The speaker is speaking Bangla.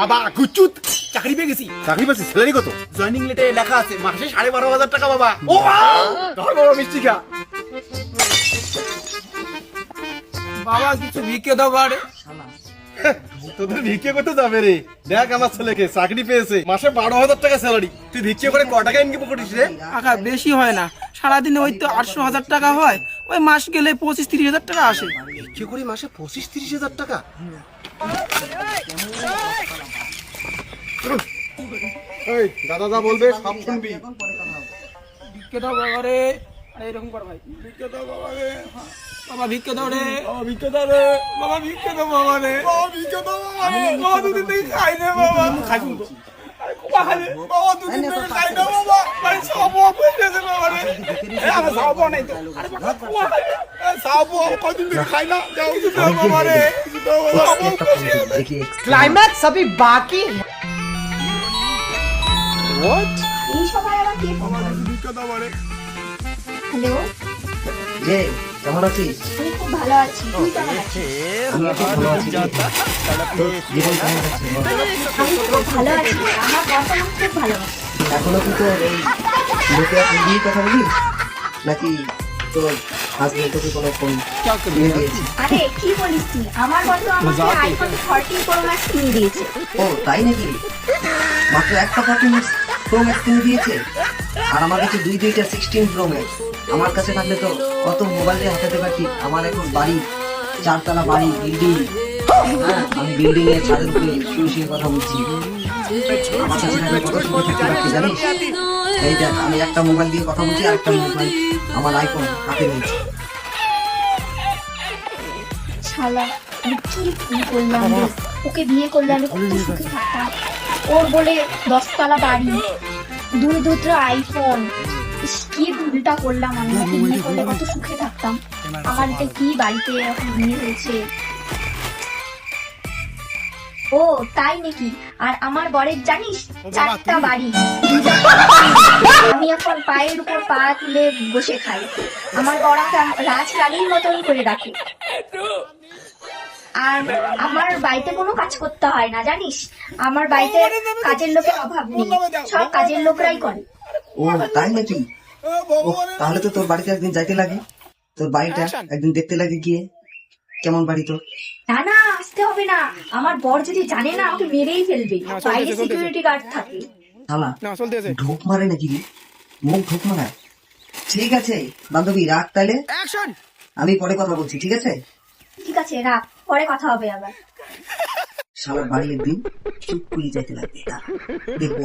বাবা গুচুত চাকরি পেয়ে গেছি। চাকরি পাচ্ছি স্যালারি কত? জয়েনিং লেটে লেখা আছে মাসে সাড়ে বারো হাজার টাকা বাবা। ও ধর বাবা মিষ্টি খা। বাবা কিছু ভিক্ষে দাও বাড়ে তোদের ভিক্ষে করতে যাবে রে। দেখ আমার ছেলেকে চাকরি পেয়েছে। মাসে বারো হাজার টাকা স্যালারি তুই ভিক্ষে করে ক টাকা ইনকাম করিস রে? টাকা বেশি হয় না। সারাদিনে ওই তো আটশো হাজার টাকা হয়। ওই মাস গেলে পঁচিশ তিরিশ হাজার টাকা আসে। ভিক্ষে করে মাসে পঁচিশ তিরিশ হাজার টাকা? এই দাদা দা বলবে সব শুনবি খাই ক্লাইম্যাক্স সবই বাকি এই সময় আবার কে ফোন হ্যালো? যে কেমন আছিস? আমি খুব ভালো আছি। তুই কেমন আছিস? আমি খুব ভালো আছি। তোর জীবন কেমন যাচ্ছে আমি খুব ভালো আছি। আমার বর্তমান খুব ভালো এখনও কি তোর এই লোকে কথা বলিস? নাকি তোর হাজবেন্ড তোকে কোনো ফোন দিয়েছে? আরে কি বলিস তুই? আমার বন্ধু আমাকে আইফোন থার্টিন প্রো ম্যাক্স কিনে দিয়েছে। ও তাই নাকি? মাত্র একটা পারফরমেন্স প্রো কিনে দিয়েছে। আর আমার কাছে দুই দুইটা সিক্সটিন প্রো আমার কাছে থাকলে তো কত মোবাইল হাতাতে পারতি আমার এখন বাড়ি, চারতলা বাড়ি বিল্ডিং হ্যাঁ আমি বিল্ডিং এর ছাদের উপরে শুয়ে শুয়ে কথা বলছি। আমার কাছে জানিস? এই আমি একটা মোবাইল দিয়ে কথা বলছি আর একটা মোবাইল আমার আইফোন হাতে রয়েছে শালা ওকে বিয়ে করলে আমি কত সুখে থাকতাম। ওর বলে দশতলা বাড়ি দুই দুটো আইফোন কি ভুলটা করলাম আমি। বিয়ে করলে কত সুখে থাকতাম। আমার এটা কি বাড়িতে এরকম বিয়ে হয়েছে? ও তাই নাকি? আর আমার বরের জানিস চারটা বাড়ি। আমি এখন পায়ের উপর পা তুলে বসে খাই। আমার বর রাজরানীর মতন করে রাখে আর আমার বাড়িতে কোনো কাজ করতে হয় না জানিস? আমার বাড়িতে কাজের লোকের অভাব নেই। সব কাজের লোকরাই করে। ও তাই নাকি? তাহলে তো তোর বাড়িতে একদিন যাইতে লাগে। তোর বাড়িটা একদিন দেখতে লাগে গিয়ে। কেমন বাড়ি তোর? না না আসতে হবে না। আমার বর যদি জানে না আমাকে মেরেই ফেলবে। বাইরে সিকিউরিটি গার্ড থাকে। শালা ঢোক মারে নাকি রে? মুখ ঢোক মারায় ঠিক আছে বান্ধবী রাখ তাহলে। আমি পরে কথা বলছি ঠিক আছে? ঠিক আছে রাখ। পরে কথা হবে আবার। সবার বাড়ির দিন চুপ করে যাইতে লাগবে দেখব।